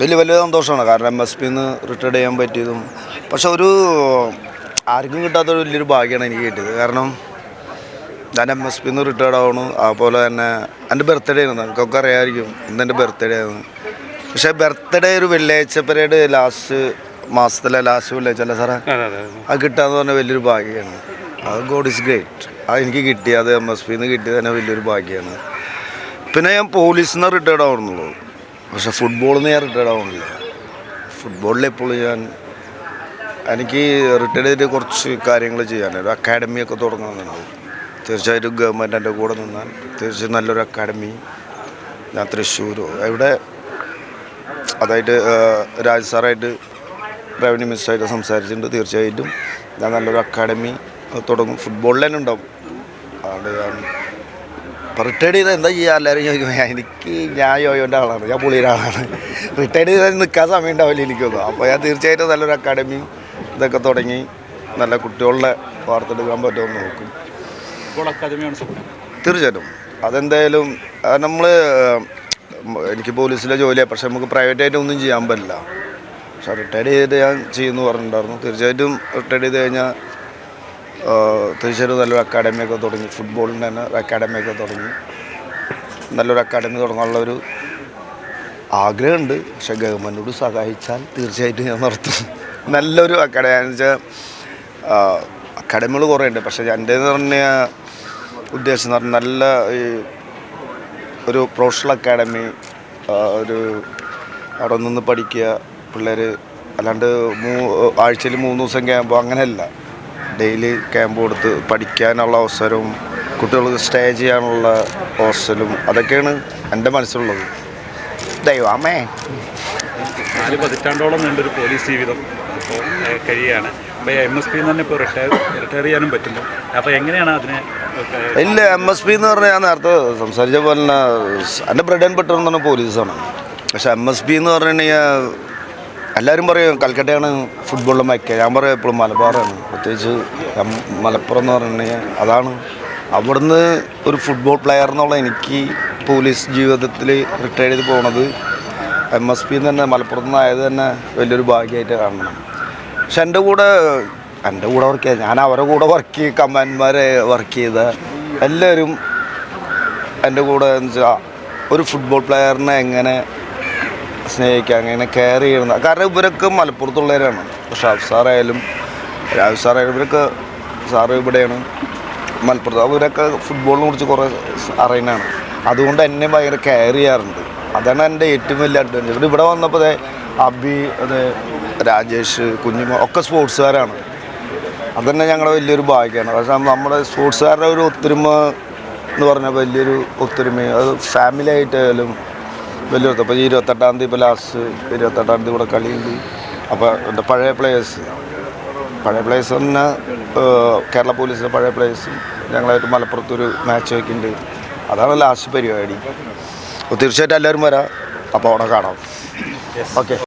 വലിയ വലിയ സന്തോഷമാണ്. കാരണം എം എസ് പിന്ന് റിട്ടയർഡ് ചെയ്യാൻ പറ്റിയതും. പക്ഷെ ഒരു ആർക്കും കിട്ടാത്തൊരു വലിയൊരു ഭാഗ്യമാണ് എനിക്ക് കിട്ടിയത്. കാരണം ഞാൻ എം എസ് പിന്ന് റിട്ടയർഡ് ആവണു അതുപോലെ തന്നെ എന്റെ ബർത്ത്ഡേ ആയിരുന്നു. നിങ്ങൾക്കൊക്കെ അറിയാമായിരിക്കും. ഇന്ന് എന്റെ ബർത്ത്ഡേ ആയിരുന്നു. പക്ഷേ ബർത്ത്ഡേ ഒരു വെള്ളിയാഴ്ച പരേഡ് ലാസ്റ്റ് മാസത്തിലെ ലാസ്റ്റ് വെള്ളിയാഴ്ച അല്ലേ സാറേ? അതെ കിട്ടാന്ന് പറഞ്ഞാൽ വലിയൊരു ഭാഗ്യമാണ് അത് ഗോഡ് ഇസ് ഗ്രേറ്റ് അത് എനിക്ക് കിട്ടി അത് എം എസ് പിന്ന് കിട്ടിയത് തന്നെ വലിയൊരു ഭാഗ്യമാണ് പിന്നെ ഞാൻ പോലീസിൽ നിന്ന് റിട്ടയർഡ് ആവണമെന്നുള്ളൂ പക്ഷെ ഫുട്ബോൾ നിന്ന് ഞാൻ റിട്ടയർഡ് ആവണില്ല ഫുട്ബോളിൽ എപ്പോഴും ഞാൻ എനിക്ക് റിട്ടയർഡ് ചെയ്തിട്ട് കുറച്ച് കാര്യങ്ങൾ ചെയ്യാൻ ഒരു അക്കാഡമിയൊക്കെ തുടങ്ങണമെന്നുണ്ട് തീർച്ചയായിട്ടും ഗവൺമെന്റ് എന്റെ കൂടെ നിന്നാൽ തീർച്ചയായും നല്ലൊരു അക്കാഡമി ഞാൻ തൃശ്ശൂരോ എവിടെ അതായിട്ട് രാജ് സാറായിട്ട് റവന്യൂ മിനിസ്റ്ററായിട്ട് സംസാരിച്ചിട്ടുണ്ട്. തീർച്ചയായിട്ടും ഞാൻ നല്ലൊരു അക്കാഡമി തുടങ്ങും. ഫുട്ബോളിൽ തന്നെ ഉണ്ടാവും. അതുകൊണ്ട് ഞാൻ റിട്ടയർഡ് ചെയ്താൽ എന്താ ചെയ്യുക എല്ലാവരും ചോദിക്കും എനിക്ക് ഞാൻ യോയോന്റെ ആളാണ് ഞാൻ പുള്ളിയുടെ ആളാണ്. റിട്ടയർഡ് ചെയ്താൽ നിൽക്കാൻ സമയം ഉണ്ടാവില്ല എനിക്കൊന്നും. അപ്പോൾ ഞാൻ തീർച്ചയായിട്ടും നല്ലൊരു അക്കാഡമി ഇതൊക്കെ തുടങ്ങി നല്ല കുട്ടികളുടെ വാർത്തെടുക്കാൻ പറ്റുമെന്ന് നോക്കും. തീർച്ചയായിട്ടും. അതെന്തായാലും നമ്മൾ എനിക്ക് പോലീസിലെ ജോലിയാണ് പക്ഷേ നമുക്ക് പ്രൈവറ്റായിട്ട് ഒന്നും ചെയ്യാൻ പറ്റില്ല. പക്ഷേ റിട്ടയർഡ് ചെയ്തിട്ട് ഞാൻ ചെയ്യുമെന്ന് പറഞ്ഞിട്ടുണ്ടായിരുന്നു. തീർച്ചയായിട്ടും റിട്ടയർഡ് ചെയ്ത് കഴിഞ്ഞാൽ തീർച്ചയായിട്ടും നല്ലൊരു അക്കാഡമിയൊക്കെ തുടങ്ങി. ഫുട്ബോളിന്റെ തന്നെ അക്കാഡമിയൊക്കെ തുടങ്ങി. നല്ലൊരു അക്കാഡമി തുടങ്ങാനുള്ള ഒരു ആഗ്രഹമുണ്ട്. പക്ഷേ ഗവൺമെന്റോട് സഹായിച്ചാൽ തീർച്ചയായിട്ടും ഞാൻ നടത്തും. നല്ലൊരു അക്കാഡമി എന്ന് വെച്ചാൽ അക്കാഡമികൾ കുറേ ഉണ്ട് പക്ഷേ എന്റെ എന്ന് പറഞ്ഞ ഉദ്ദേശം എന്ന് പറഞ്ഞാൽ നല്ല ഈ ഒരു പ്രൊഫഷണൽ അക്കാഡമി ഒരു അവിടെ നിന്ന് പഠിക്കുക പിള്ളേർ അല്ലാണ്ട് മൂ ആഴ്ചയിൽ മൂന്ന് ദിവസം ക്യാമ്പോ അങ്ങനെയല്ല. ഡെയിലി ക്യാമ്പ് കൊടുത്ത് പഠിക്കാനുള്ള അവസരവും കുട്ടികൾക്ക് സ്റ്റേ ചെയ്യാനുള്ള ഹോസ്റ്റലും അതൊക്കെയാണ് എന്റെ മനസ്സിലുള്ളത്. ദൈവമേ. നാല് പതിറ്റാണ്ടോളം നീണ്ടൊരു പോലീസ് ജീവിതം ഇപ്പോൾ കഴിയുകയാണ്. അപ്പോൾ എം എസ് പി തന്നെ ഇപ്പോൾ റിട്ടയർ റിട്ടയർ ചെയ്യാനും പറ്റുന്നു അപ്പോൾ എങ്ങനെയാണ് അതിനെ ഇല്ല എം എസ് പി എന്ന് പറഞ്ഞാൽ ഞാൻ നേരത്തെ സംസാരിച്ച പോലെ തന്നെ എന്റെ ബ്രെഡ് ആൻഡ് ബട്ടർ എന്ന് പറഞ്ഞ പോലീസാണ് പക്ഷെ എം എസ് പി എന്ന് പറഞ്ഞു കഴിഞ്ഞാൽ എല്ലാവരും പറയും കൽക്കട്ടയാണ് ഫുട്ബോളിലെ മയക്ക ഞാൻ പറയും എപ്പോഴും മലബാറാണ്. പ്രത്യേകിച്ച് മലപ്പുറം എന്ന് പറഞ്ഞാൽ അതാണ്. അവിടുന്ന് ഒരു ഫുട്ബോൾ പ്ലെയർ എന്നുള്ള എനിക്ക് പോലീസ് ജീവിതത്തിൽ റിട്ടയർ ചെയ്ത് പോണത് എം എസ് പി തന്നെ മലപ്പുറത്ത് നിന്നായത് തന്നെ വലിയൊരു ഭാഗ്യമായിട്ട് കാണണം. പക്ഷെ എന്റെ കൂടെ എന്റെ കൂടെ വർക്ക് ചെയ്ത ഞാൻ അവരുടെ കൂടെ വർക്ക് ചെയ്ത് കമാൻഡ്മാരെ വർക്ക് ചെയ്ത എല്ലാവരും എന്റെ കൂടെ എന്ന് വെച്ചാൽ ഒരു ഫുട്ബോൾ പ്ലെയറിനെ എങ്ങനെ സ്നേഹിക്കുക അങ്ങനെ കെയർ ചെയ്യുന്ന കാരണം ഇവരൊക്കെ മലപ്പുറത്തുള്ളവരാണ്. ഷാഫ് സാറായാലും രാജു സാറായാലും ഇവരൊക്കെ സാറ് ഇവിടെയാണ്. മലപ്പുറത്ത് അവരൊക്കെ ഫുട്ബോളിനെ കുറിച്ച് കുറേ അറിയുന്നതാണ്. അതുകൊണ്ട് എന്നെ ഭയങ്കര കെയർ ചെയ്യാറുണ്ട്. അതാണ് എന്റെ ഏറ്റവും വലിയ അഡ്വാന്റേജ് ഇവിടെ വന്നപ്പോൾ ദേ അബി അതെ രാജേഷ് കുഞ്ഞുമ ഒക്കെ സ്പോർട്സുകാരാണ് അതന്നെ ഞങ്ങളുടെ വലിയൊരു ഭാഗ്യമാണ് പക്ഷേ നമ്മുടെ സ്പോർട്സുകാരുടെ ഒരു ഒത്തൊരുമ എന്ന് പറഞ്ഞാൽ വലിയൊരു ഒത്തൊരുമ അത് ഫാമിലി ആയിട്ടായാലും വലിയൊരു ഈ ഇരുപത്തെട്ടാം തീയതി ഇപ്പോൾ ലാസ്റ്റ് ഇരുപത്തെട്ടാം തീയതി കൂടെ കളിയുണ്ട് അപ്പോൾ എന്റെ പഴയ പ്ലേയേഴ്സ് പഴയ പ്ലേയേഴ്സ് തന്നെ കേരള പോലീസിലെ പഴയ പ്ലേയേഴ്സും ഞങ്ങളായിട്ട് മലപ്പുറത്തൊരു മാച്ച് വയ്ക്കുന്നുണ്ട് അതാണ് ലാസ്റ്റ് പരിപാടി. അപ്പോൾ തീർച്ചയായിട്ടും എല്ലാവരും വരാം. അപ്പോൾ അവിടെ കാണാം. ഓക്കെ